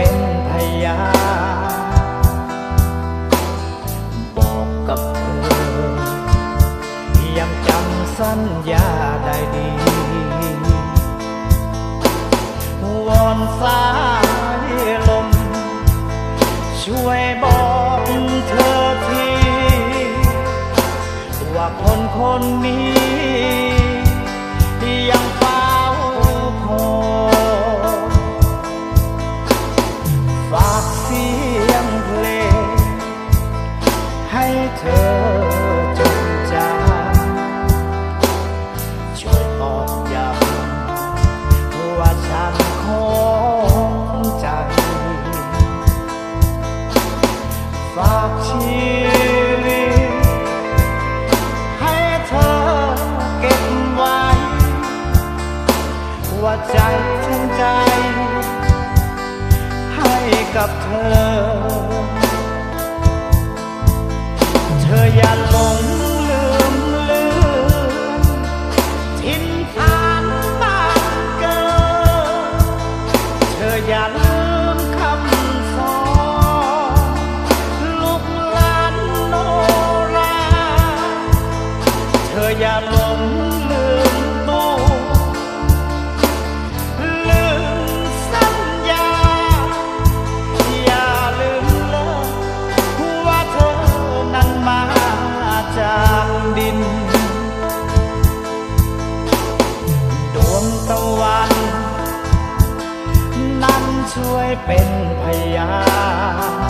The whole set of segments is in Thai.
เป็นพยา บอกกับเธอยังจำสัญญาได้ดี วอนสายลม ช่วยบอกเธอที ว่าคนคนนี้ ว่าใจทั้งใจ ให้กับเธอ เธออย่าหลงลืมเลือนทิ้นทานบ้านเกิดเธออย่าลืมคำสอนลูกหลานโนราเธออย่า ช่วยเป็นพยาน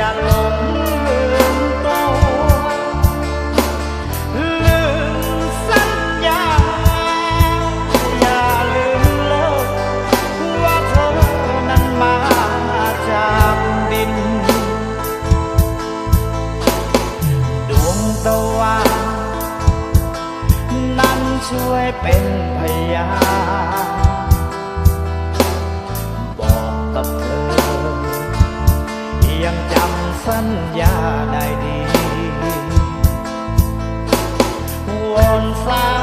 อย่าหลงลืมตัวลืมสัญญา อย่าลืมเลยว่าเธอนั้นมาจากดิน ดวงตะวันนั้นช่วยเป็นพยาน สัญญาได้ดีวอนสา